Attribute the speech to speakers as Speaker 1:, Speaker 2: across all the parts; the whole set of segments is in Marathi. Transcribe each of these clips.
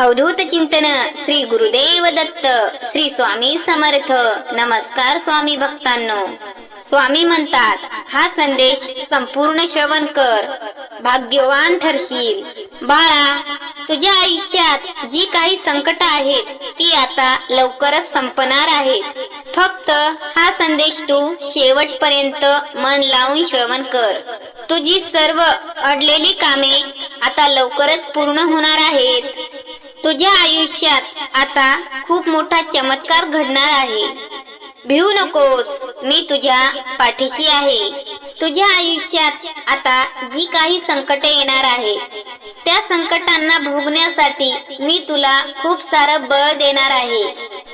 Speaker 1: अवधूत चिंतन श्री गुरुदेव दत्त श्री स्वामी समर्थ. नमस्कार स्वामी भक्तांनो. स्वामी म्हणतात हा संदेश संपूर्ण श्रवण कर. भाग्यवान ठरशील. बाळा तुझ्या आयुष्यात जी काही संकट आहेत ती आता लवकरच संपणार आहेत. फक्त हा संदेश तू शेवटपर्यंत मन लावून श्रवण कर. तुझी सर्व अडलेली कामे आता लवकरच पूर्ण होणार आहेत. तुझ्या आयुष्यात आता खूप मोठा चमत्कार घडणार आहे. भिवू नकोस मी तुझ्या पाठीशी आहे. तुझ्या आयुष्यात आता जी काही संकटे येणार आहे त्या संकटांना भोगण्यासाठी मी तुला खूप सारं बळ देणार आहे.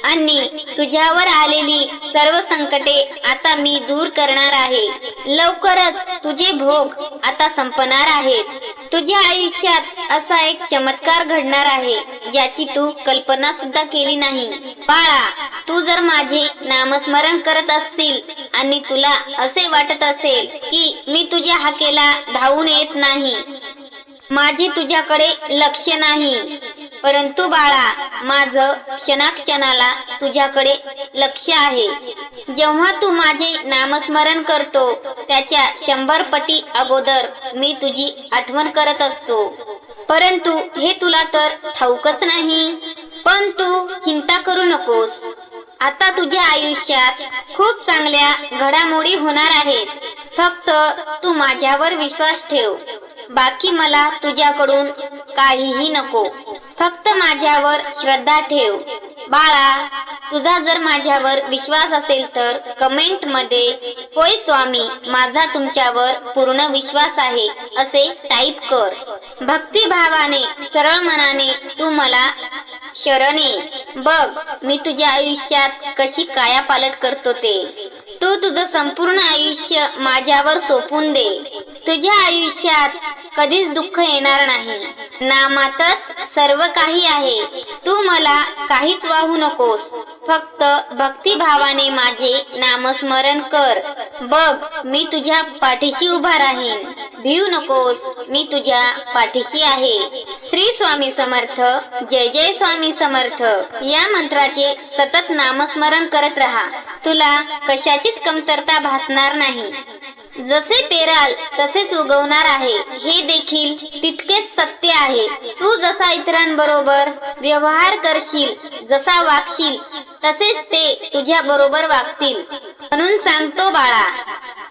Speaker 1: आणि तुझ्यावर आलेली सर्व संकटे आता मी दूर करणार आहे. लवकरच तुझे भोग आता संपणार आहेत. तुझ्या आयुष्यात असा एक चमत्कार घडणार आहे ज्याची तू कल्पना सुद्धा केली नाही. बाळा तू जर माझे नामस्मरण करत असतील आणि तुला असे वाटत असेल की मी तुझ्या हाकेला धावून येत नाही माझे तुझ्याकडे लक्ष नाही परंतु बाळा माझ क्षणाक्षणाला तुझ्याकडे लक्ष आहे. जेव्हा तू माझे नामस्मरण करतो त्याच्या शंभर पटी अगोदर मी तुझी आठवण करत असतो. परंतु हे तुला तर ठाऊकच नाही. पण तू चिंता करू नकोस. आता तुझ्या आयुष्यात खूप चांगल्या घडामोडी होणार आहेत. फक्त तू माझ्यावर विश्वास ठेव. बाकी मला तुझ्याकडून काहीही नको. फक्त माझ्यावर श्रद्धा ठेव. बाळा तुझा जर माझ्यावर विश्वास असेल तर कमेंटमध्ये होय स्वामी माझा तुमच्यावर पूर्ण विश्वास आहे असे टाईप कर. भक्तिभावाने सरळ मनाने तू मला शरणे. बघ मी तुझ्या आयुष्यात कशी काया पालट करतो ते. तू तुझं संपूर्ण आयुष्य माझ्यावर सोपून दे. तुझ्या आयुष्यात कधीच दुःख येणार नाही. नामातच सर्व काही आहे. तू मला काहीच वाहू नकोस. फक्त भक्तिभावाने माझे नामस्मरण कर. बघ मी तुझ्या पाठीशी उभा राहीन. भिऊ नकोस मी तुझ्या पाठीशी आहे. श्री स्वामी समर्थ जय जय स्वामी समर्थ. या मंत्राचे सतत नामस्मरण करत राहा. तुला कशाचीच कमतरता भासणार नाही. जसे पेराल तसेच उगवणार आहे. हे देखील तितकेच सत्य आहे. तू जसा इतरांबरोबर व्यवहार करशील जसा वागशील तसेच ते तुझ्या बरोबर वागतील. म्हणून सांगतो बाळा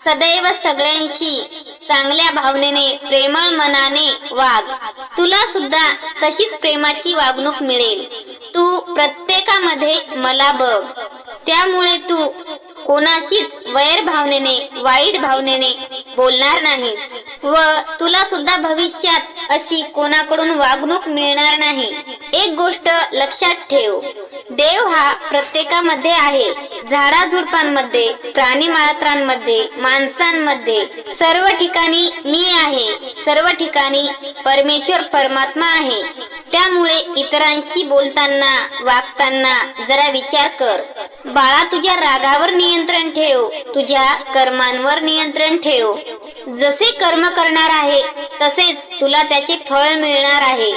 Speaker 1: सदैव सगळ्यांशी चांगल्या भावनेने प्रेमळ मनाने वाग. तुला सुद्धा तशीच प्रेमाची वागणूक मिळेल. तू प्रत्येकामध्ये मला बघ. त्यामुळे तू कोणाशीच वैर भावनेने वाईट भावनेने बोलणार नाही व तुला सुद्धा भविष्यात अशी कोणाकडून वागणूक मिळणार नाही. एक गोष्ट लक्षात ठेव. देव हा प्रत्येकामध्ये आहे. झाडाझुडपांमध्ये प्राणी मात्रांमध्ये माणसांमध्ये सर्व ठिकाणी मी आहे. सर्व ठिकाणी परमेश्वर परमात्मा आहे. त्यामुळे इतरांशी बोलताना वागताना जरा विचार कर. बाळा तुझ्या रागावर नियंत्रण ठेव. तुझ्या कर्मांवर नियंत्रण ठेव. जसे कर्म करणार आहे तसेच तुला त्याचे फळ मिळणार आहे.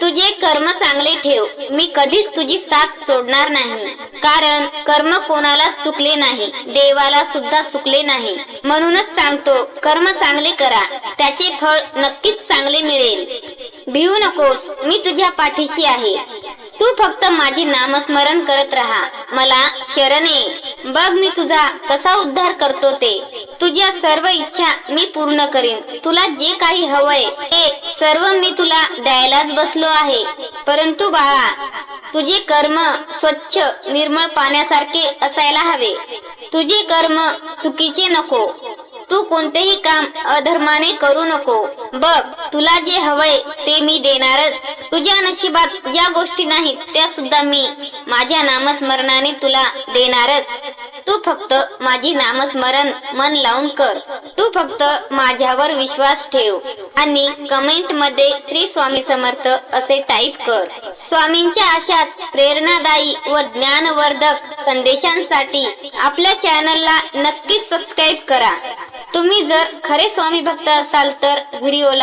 Speaker 1: तुझे कर्म चांगले ठेव. मी कधीच तुझी साथ सोडणार नाही. कारण कर्म कोणाला चुकले नाही देवाला सुद्धा चुकले नाही. म्हणूनच सांगतो कर्म चांगले करा. त्याचे फळ नक्कीच चांगले मिळेल. भिवू नकोस. मी तुझ्या पाठीशी आहे. तू फक्त माझे नामस्मरण करत राहा. मला शरण ये. बघ मी तुझा कसा उद्धार करतो ते. तुझ्या सर्व इच्छा मी पूर्ण करीन. तुला जे काही हवंय ते सर्व मी तुला द्यायलाच बसलो आहे. परंतु बाळा तुझे कर्म स्वच्छ निर्मळ पाण्यासारखे असायला हवे. तुझे कर्म चुकीचे नको. तू कोणतेही काम अधर्माने करू नको. बघ तुला जे हवंय ते मी देणारच. तुझ्या नशिबात ज्या गोष्टी नाहीत त्या सुद्धा मी माझ्या नामस्मरणाने तुला देणारच. तू फक्त माझी नामस्मरण मन लावून कर. तू फक्त माझ्यावर विश्वास ठेव आणि कमेंटमध्ये श्री स्वामी समर्थ असे टाईप कर. स्वामींच्या आशात प्रेरणादायी व ज्ञानवर्धक संदेशांसाठी आपल्या चॅनलला नक्कीच सबस्क्राईब करा. तुम्ही जर खरे स्वामी भक्त असाल तर व्हिडिओला